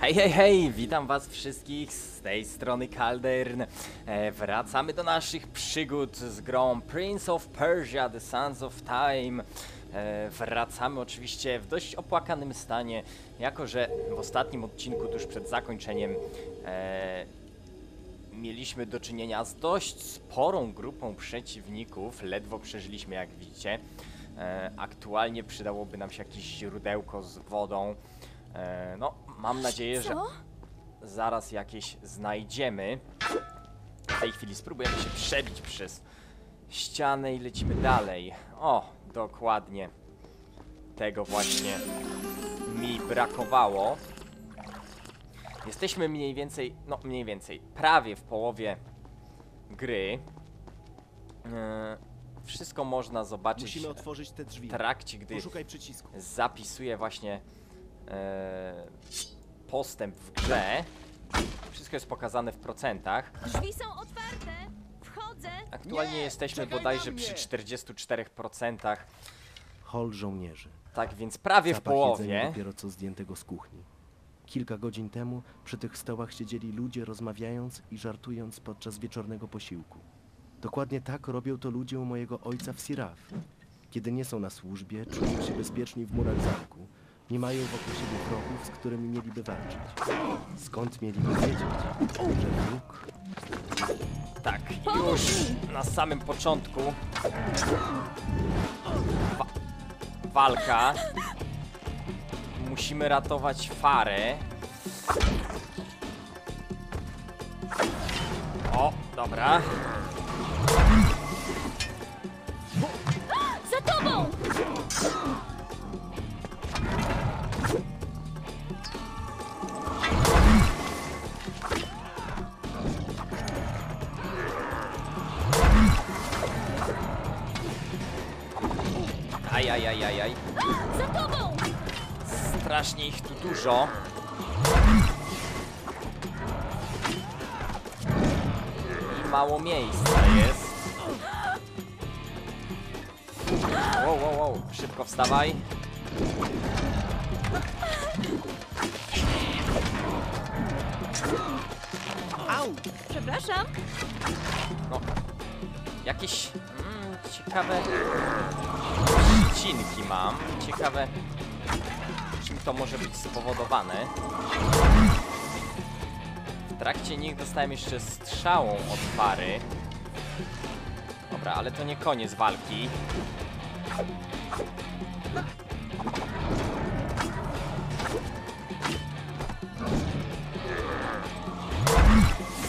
Hej, hej, hej! Witam was wszystkich z tej strony Kaldern. E, wracamy do naszych przygód z grą Prince of Persia, The Sands of Time. E, wracamy oczywiście w dość opłakanym stanie, jako że w ostatnim odcinku, tuż przed zakończeniem, e, mieliśmy do czynienia z dość sporą grupą przeciwników. Ledwo przeżyliśmy, jak widzicie. E, aktualnie przydałoby nam się jakieś źródełko z wodą. E, no, mam nadzieję, że Co? zaraz jakieś znajdziemy. W tej chwili spróbujemy się przebić przez ścianę i lecimy dalej. O, dokładnie. Tego właśnie mi brakowało. Jesteśmy mniej więcej, no mniej więcej, prawie w połowie gry. E, wszystko można zobaczyć Musimy otworzyć te drzwi. w trakcie, gdy Poszukaj przycisku. zapisuję właśnie postęp w grze. Wszystko jest pokazane w procentach. Drzwi są otwarte! Wchodzę! Aktualnie Nie, jesteśmy czekaj bodajże na przy mnie. 44%, Hol żołnierzy. tak więc prawie w Zapach jedzenia połowie. dopiero co zdjętego z kuchni. Kilka godzin temu przy tych stołach siedzieli ludzie rozmawiając i żartując podczas wieczornego posiłku. Dokładnie tak robią to ludzie u mojego ojca w Siraf. Kiedy nie są na służbie, czują się bezpieczni w murach zamku. Nie mają wokół siebie wrogów, z którymi mieliby walczyć. Skąd mieliby wiedzieć, że wróg Tak, już na samym początku. Wa walka. Musimy ratować Farę. O, dobra. Aj, aj, aj, aj, aj. Za tobą! Strasznie ich tu dużo. I mało miejsca jest. Wow, wow, wow. Szybko wstawaj. Au! Przepraszam. No. Jakieś ciekawe przycinki mam. Ciekawe czym to może być spowodowane. W trakcie nich dostałem jeszcze strzałą od pary. Dobra, ale to nie koniec walki.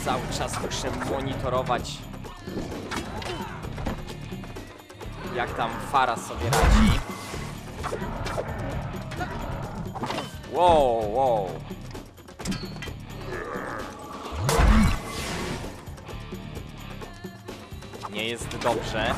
Cały czas muszę monitorować jak tam Fara sobie radzi. Wow, wow. Nie jest dobrze.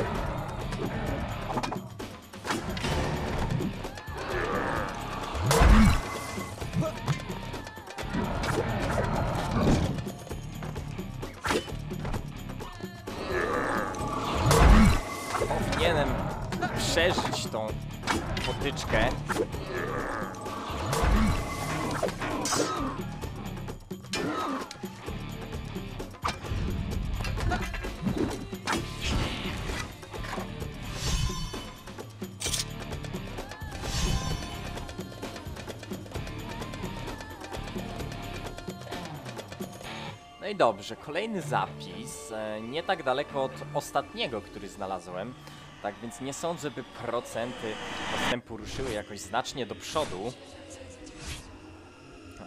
I dobrze, kolejny zapis, e, nie tak daleko od ostatniego, który znalazłem. Tak więc nie sądzę, by procenty postępu ruszyły jakoś znacznie do przodu.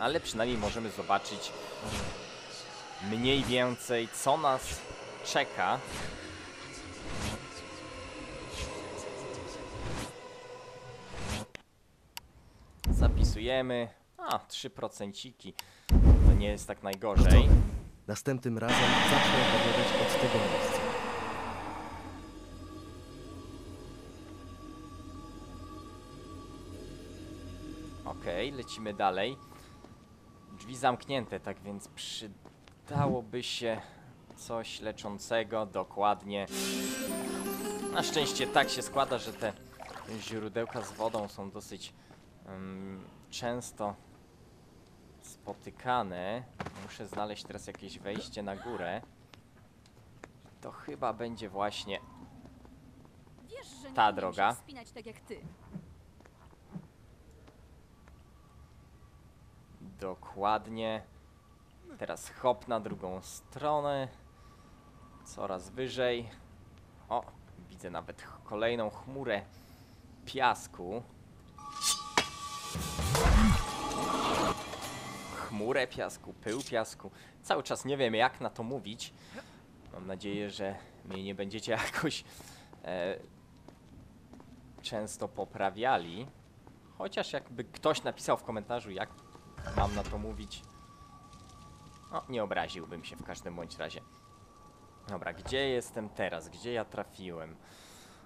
Ale przynajmniej możemy zobaczyć mniej więcej, co nas czeka. Zapisujemy. A, 3%. To nie jest tak najgorzej. Następnym razem zacznę opowiadać od tego miejsca. Okej, lecimy dalej. Drzwi zamknięte, tak więc przydałoby się coś leczącego, dokładnie. Na szczęście tak się składa, że te źródełka z wodą są dosyć em, często spotykane. Muszę znaleźć teraz jakieś wejście na górę. To chyba będzie właśnie Wiesz, że nie Ta umiem droga. się wspinać tak jak ty. Dokładnie. Teraz hop na drugą stronę. Coraz wyżej. O, widzę nawet ch- kolejną chmurę piasku. Chmurę piasku, pył piasku. Cały czas nie wiem jak na to mówić. Mam nadzieję, że mnie nie będziecie jakoś e, często poprawiali. Chociaż jakby ktoś napisał w komentarzu, jak mam na to mówić. No, nie obraziłbym się w każdym bądź razie. Dobra, gdzie jestem teraz? Gdzie ja trafiłem?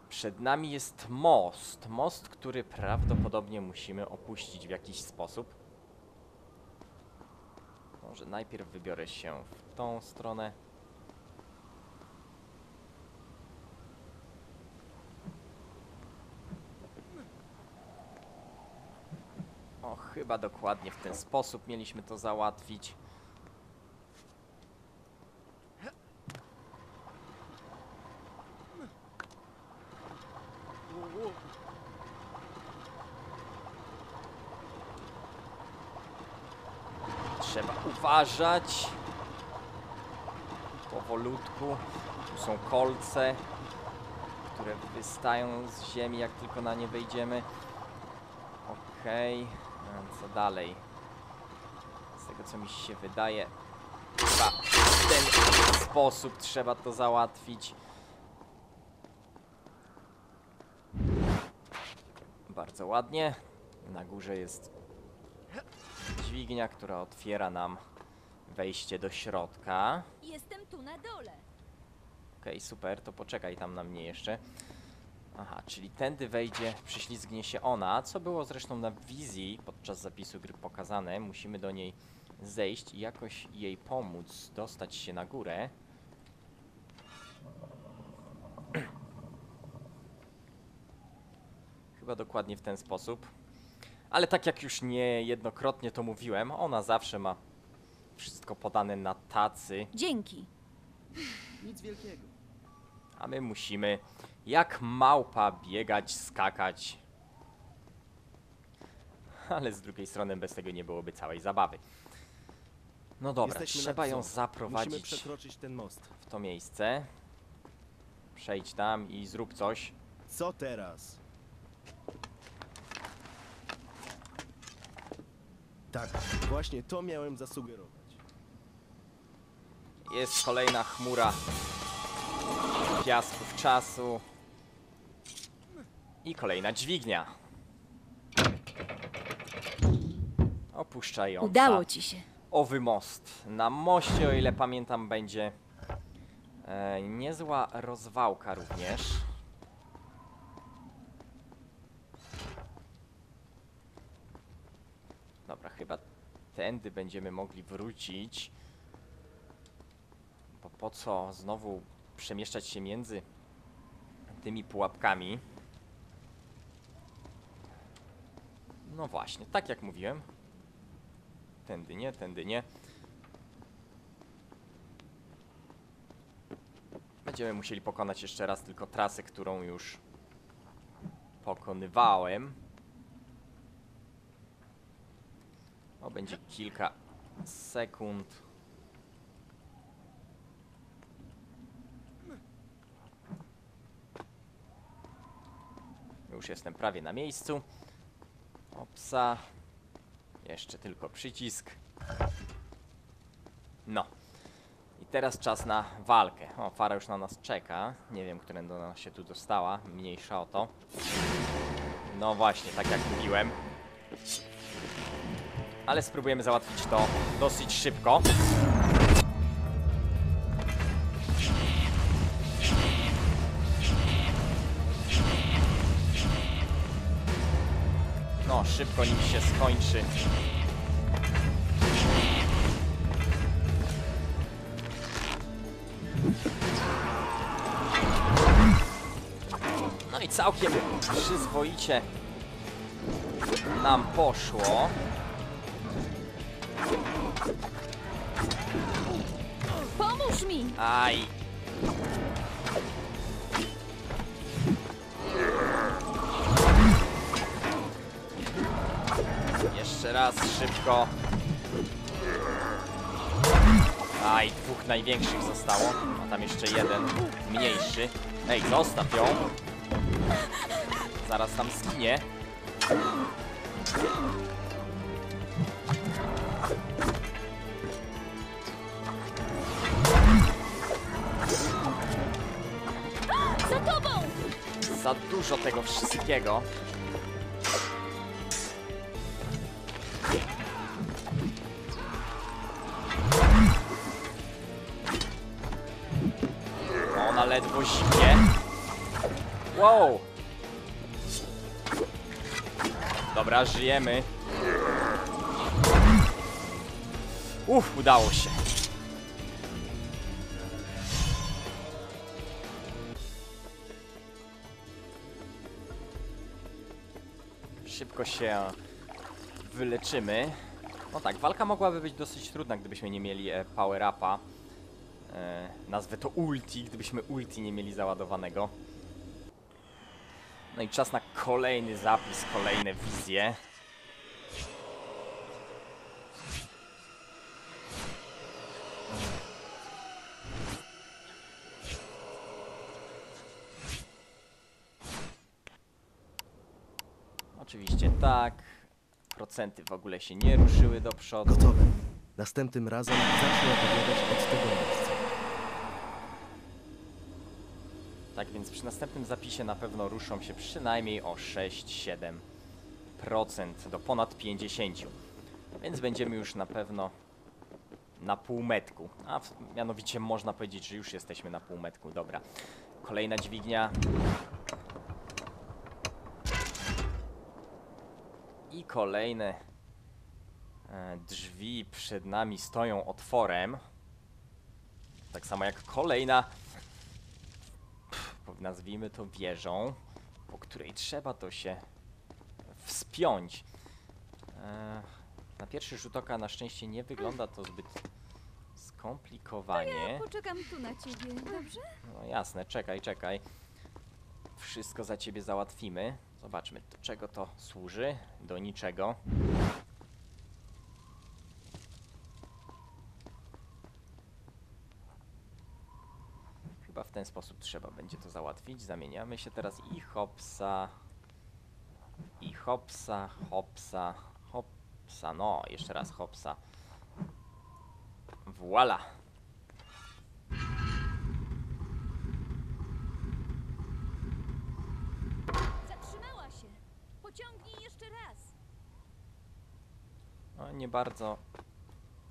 Przed nami jest most. Most, który prawdopodobnie musimy opuścić w jakiś sposób. Może najpierw wybiorę się w tą stronę. O, chyba dokładnie w ten sposób mieliśmy to załatwić. Trzeba uważać. Powolutku. Tu są kolce, które wystają z ziemi, jak tylko na nie wejdziemy. Okej, a co dalej? Z tego co mi się wydaje, chyba w ten sposób trzeba to załatwić. Bardzo ładnie. Na górze jest dźwignia, która otwiera nam wejście do środka. Jestem tu na dole. Okej, super, to poczekaj tam na mnie jeszcze. Aha, czyli tędy wejdzie, przyślizgnie się ona, co było zresztą na wizji podczas zapisu gry pokazane. Musimy do niej zejść i jakoś jej pomóc dostać się na górę. Chyba dokładnie w ten sposób. Ale tak jak już niejednokrotnie to mówiłem, ona zawsze ma wszystko podane na tacy. Dzięki. Nic wielkiego. A my musimy jak małpa biegać, skakać. Ale z drugiej strony bez tego nie byłoby całej zabawy. No dobra, Jesteśmy trzeba ją. Musimy zaprowadzić przekroczyć ten most. w to miejsce. Przejdź tam i zrób coś. Co teraz? Tak, właśnie to miałem zasugerować. Jest kolejna chmura piasków czasu. I kolejna dźwignia. Opuszczająca. Udało ci się. owy most. Na moście, o ile pamiętam, będzie e, niezła rozwałka również. Dobra, chyba tędy będziemy mogli wrócić. Po co znowu przemieszczać się między tymi pułapkami? No właśnie, tak jak mówiłem, Tędy nie, tędy nie. Będziemy musieli pokonać jeszcze raz tylko trasę, którą już pokonywałem. O, będzie kilka sekund. Już jestem prawie na miejscu. Opsa. Jeszcze tylko przycisk. No. I teraz czas na walkę. O, Fara już na nas czeka. Nie wiem, którędy ona się tu dostała. Mniejsza o to. No właśnie, tak jak mówiłem. Ale spróbujemy załatwić to dosyć szybko. Szybko nim się skończy. No i całkiem przyzwoicie nam poszło. Pomóż mi! Aj. Jeszcze raz szybko. Aj, dwóch największych zostało. A tam jeszcze jeden mniejszy. Ej, zostaw ją. Zaraz tam zginie. Za tobą! Za dużo tego wszystkiego. Ledwo zimnie. Wow! Dobra, żyjemy. Uff, udało się. Szybko się wyleczymy. No tak, walka mogłaby być dosyć trudna, gdybyśmy nie mieli e, power upa. E, nazwę to ulti, gdybyśmy ulti nie mieli załadowanego. No i czas na kolejny zapis, kolejne wizje. Oczywiście tak. Procenty w ogóle się nie ruszyły do przodu. Gotowe. Następnym razem zacznę opowiadać od tego miejsca. Tak więc przy następnym zapisie na pewno ruszą się przynajmniej o 6-7% do ponad 50. Więc będziemy już na pewno na półmetku. A mianowicie można powiedzieć, że już jesteśmy na półmetku. Dobra. Kolejna dźwignia. I kolejne e, drzwi przed nami stoją otworem. Tak samo jak kolejna nazwijmy to wieżą, po której trzeba to się wspiąć. E, na pierwszy rzut oka na szczęście nie wygląda to zbyt skomplikowanie. Poczekam tu na ciebie, dobrze? No jasne, czekaj, czekaj. Wszystko za ciebie załatwimy. Zobaczmy, do czego to służy. Do niczego. Chyba w ten sposób trzeba będzie to załatwić. Zamieniamy się teraz i hopsa. I hopsa, hopsa, hopsa. No, jeszcze raz hopsa. Voila. Zatrzymała się! Pociągnij jeszcze raz! No, nie bardzo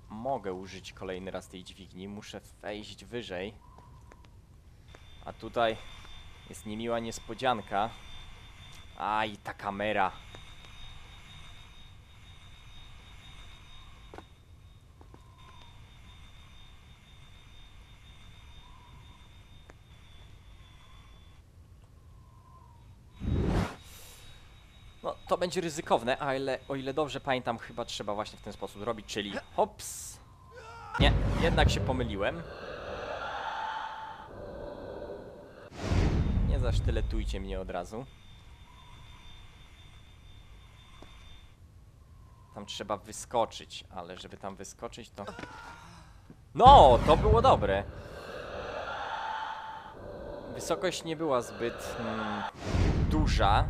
mogę użyć kolejny raz tej dźwigni. Muszę wejść wyżej. A tutaj jest niemiła niespodzianka. Aj, ta kamera. No, to będzie ryzykowne, ale o ile dobrze pamiętam, chyba trzeba właśnie w ten sposób robić, czyli hops. Nie, jednak się pomyliłem. Zasztyletujcie mnie od razu. Tam trzeba wyskoczyć, ale żeby tam wyskoczyć to... No, to było dobre. Wysokość nie była zbyt mm, duża,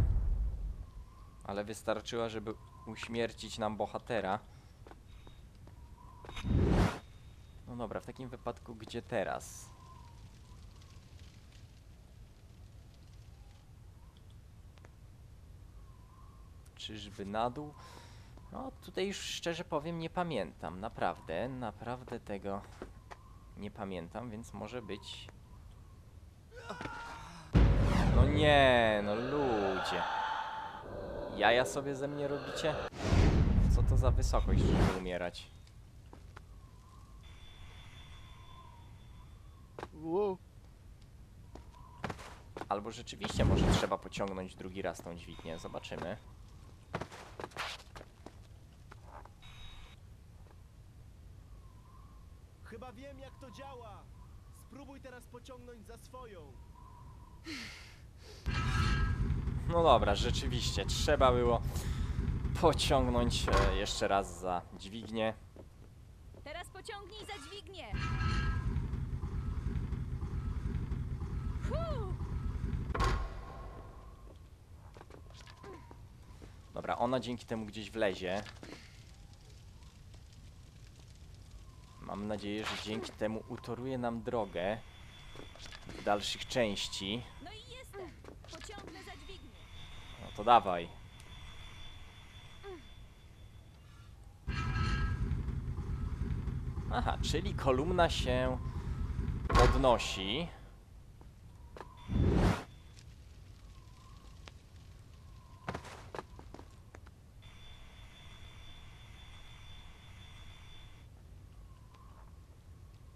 Ale wystarczyła, żeby uśmiercić nam bohatera. No dobra, w takim wypadku gdzie teraz? Czyżby na dół? No tutaj już szczerze powiem nie pamiętam, naprawdę, naprawdę tego nie pamiętam, więc może być... No nie, no ludzie. Jaja sobie ze mnie robicie? Co to za wysokość, żeby umierać? Wow. Albo rzeczywiście może trzeba pociągnąć drugi raz tą dźwignię, zobaczymy. Chyba wiem, jak to działa. Pociągnąć za swoją. No dobra, rzeczywiście, trzeba było pociągnąć e, jeszcze raz za dźwignię. Teraz pociągnij za dźwignię. Dobra, ona dzięki temu gdzieś wlezie. Mam nadzieję, że dzięki temu utoruje nam drogę dalszych części. No i jestem. Pociągnę za dźwignię. No to dawaj. Aha, czyli kolumna się podnosi.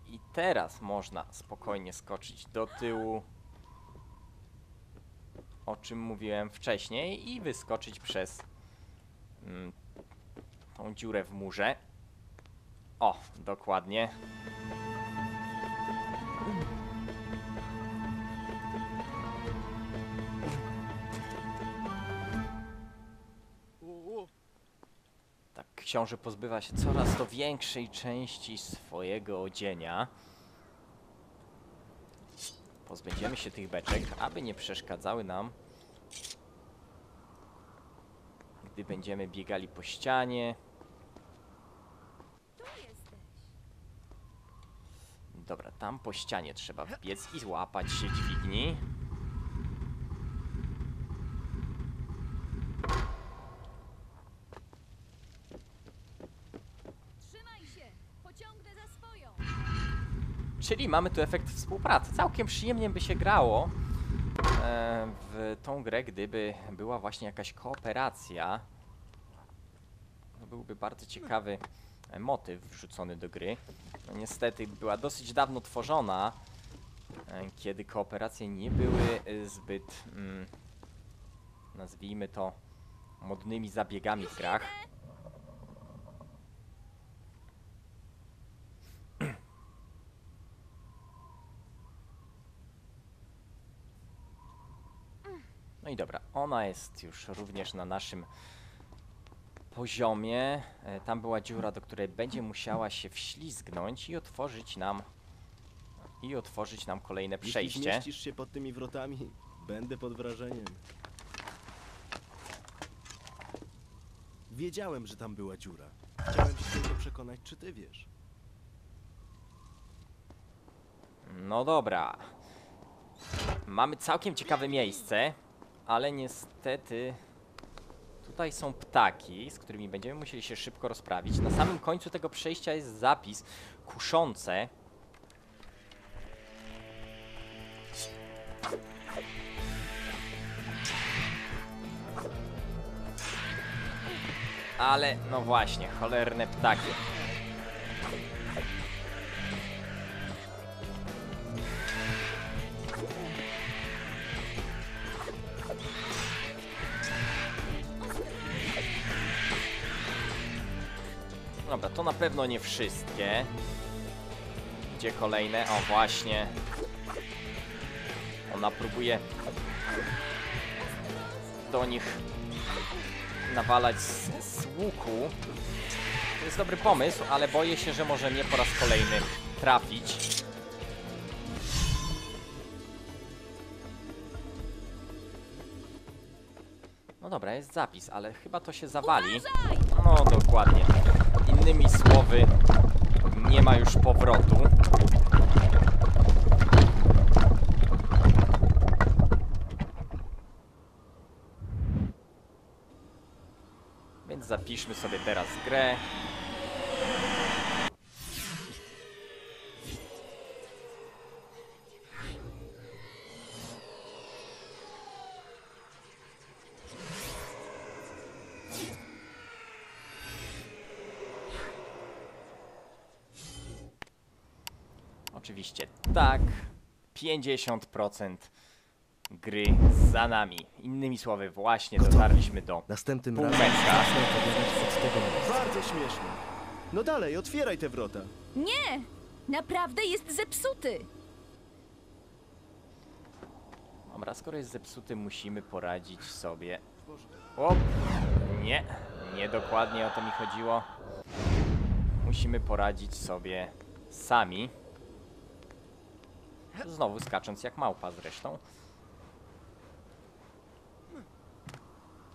I teraz można spokojnie skoczyć do tyłu o czym mówiłem wcześniej i wyskoczyć przez mm, tą dziurę w murze. O, dokładnie. Książę pozbywa się coraz to większej części swojego odzienia. Pozbędziemy się tych beczek, aby nie przeszkadzały nam, gdy będziemy biegali po ścianie. Dobra, tam po ścianie trzeba wbiec i złapać się dźwigni. Trzymaj się. Pociągnę za swoją. Czyli mamy tu efekt współpracy. Całkiem przyjemnie by się grało e, w tą grę, gdyby była właśnie jakaś kooperacja. To byłby bardzo ciekawy motyw wrzucony do gry. No, niestety była dosyć dawno tworzona, e, kiedy kooperacje nie były e, zbyt, mm, nazwijmy to, modnymi zabiegami w grach. Dobra, ona jest już również na naszym poziomie. E, Tam była dziura, do której będzie musiała się wślizgnąć i otworzyć nam i otworzyć nam kolejne Jeśli przejście. zmieścisz się pod tymi wrotami, będę pod wrażeniem. Wiedziałem, że tam była dziura. Chciałem się tylko przekonać, czy ty wiesz. No dobra. Mamy całkiem ciekawe miejsce, ale niestety tutaj są ptaki, z którymi będziemy musieli się szybko rozprawić. Na samym końcu tego przejścia jest zapis kuszące. Ale no właśnie, cholerne ptaki. To na pewno nie wszystkie. Gdzie kolejne? O, właśnie. Ona próbuje do nich nawalać z, z łuku. To jest dobry pomysł, ale boję się, że może mnie po raz kolejny trafić. No dobra, jest zapis, ale chyba to się zawali. No dokładnie. Innymi słowy, nie ma już powrotu. Więc zapiszmy sobie teraz grę. Oczywiście tak. 50% gry za nami. Innymi słowy, właśnie dotarliśmy do Następnym Pół razem. Bardzo śmieszne. No dalej, otwieraj te wrota. Nie! Naprawdę jest zepsuty! Dobra, skoro jest zepsuty, musimy poradzić sobie. O! Nie, nie dokładnie o to mi chodziło. Musimy poradzić sobie sami. Znowu skacząc jak małpa zresztą.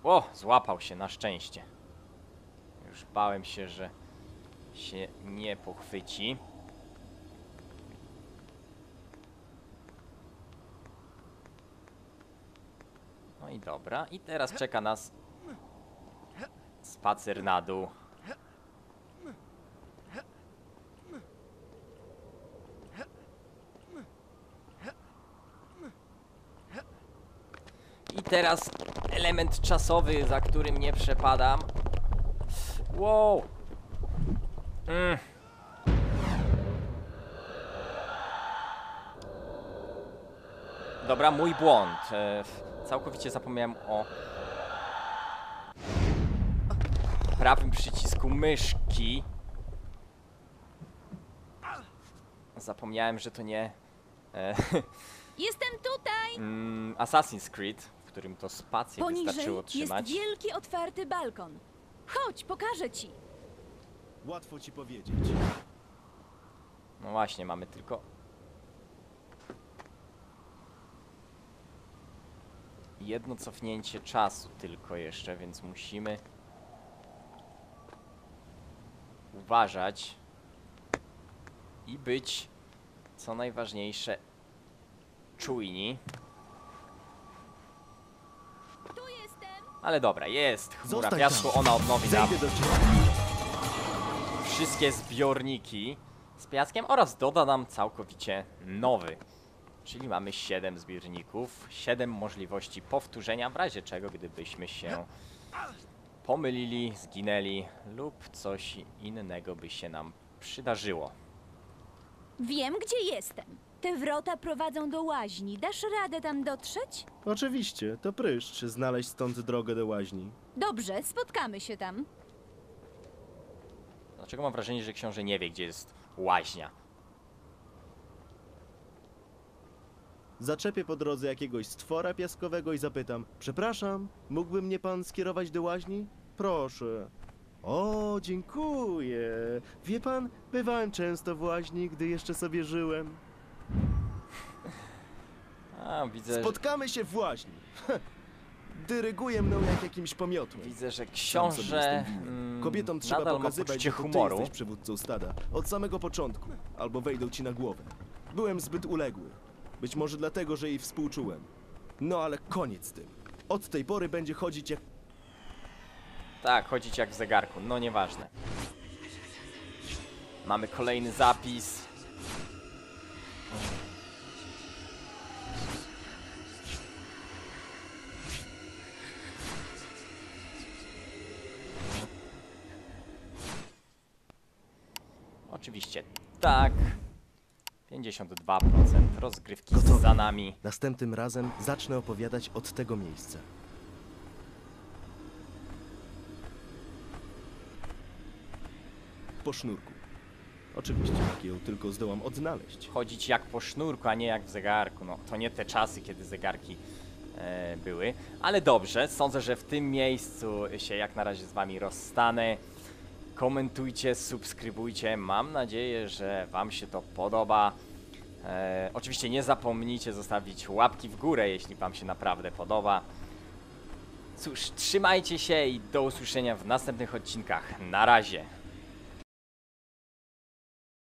O, złapał się na szczęście. Już bałem się, że się nie pochwyci. No i dobra. I teraz czeka nas spacer na dół. Teraz element czasowy, za którym nie przepadam. Wow! Mm. Dobra, mój błąd. E, całkowicie zapomniałem o prawym przycisku myszki. Zapomniałem, że to nie e, Jestem tutaj! mm, Assassin's Creed, którym to spację Poniżej wystarczyło jest trzymać. wielki, otwarty balkon. Chodź, pokażę ci. Łatwo ci powiedzieć. No właśnie, mamy tylko. Jedno cofnięcie czasu tylko jeszcze, więc musimy uważać i być, co najważniejsze, czujni. Tu jestem! Ale dobra, jest chmura Zostań piasku, tam. ona odnowi nam wszystkie zbiorniki z piaskiem oraz doda nam całkowicie nowy. Czyli mamy 7 zbiorników, 7 możliwości powtórzenia, w razie czego gdybyśmy się pomylili, zginęli lub coś innego by się nam przydarzyło. Wiem, gdzie jestem. Te wrota prowadzą do łaźni. Dasz radę tam dotrzeć? Oczywiście, to pryszcz znaleźć stąd drogę do łaźni. Dobrze, spotkamy się tam. Dlaczego mam wrażenie, że książę nie wie, gdzie jest łaźnia? Zaczepię po drodze jakiegoś stwora piaskowego i zapytam: Przepraszam, mógłby mnie pan skierować do łaźni? Proszę. O, dziękuję. Wie pan, bywałem często w łaźni, gdy jeszcze sobie żyłem. A, widzę, że, Spotkamy się w łaźni. Dyryguje mną jak jakimś pomiotłem. widzę, że książę mm, Kobietom trzeba nadal ma pokazywać, poczucie że to ty humoru. jesteś przywódcą stada. Od samego początku. Albo wejdą ci na głowę. Byłem zbyt uległy. Być może dlatego, że jej współczułem. No ale koniec z tym. Od tej pory będzie chodzić jak... Tak, chodzić jak w zegarku, no nieważne. Mamy kolejny zapis. Oczywiście tak. 52% rozgrywki Gotowe. za nami. Następnym razem zacznę opowiadać od tego miejsca. Po sznurku. Oczywiście, jak ją tylko zdołam odnaleźć. chodzić jak po sznurku, a nie jak w zegarku. No, to nie te czasy, kiedy zegarki e, były. Ale dobrze, sądzę, że w tym miejscu się jak na razie z Wami rozstanę. Komentujcie, subskrybujcie. Mam nadzieję, że Wam się to podoba. E, oczywiście nie zapomnijcie zostawić łapki w górę, jeśli Wam się naprawdę podoba. Cóż, trzymajcie się i do usłyszenia w następnych odcinkach. Na razie.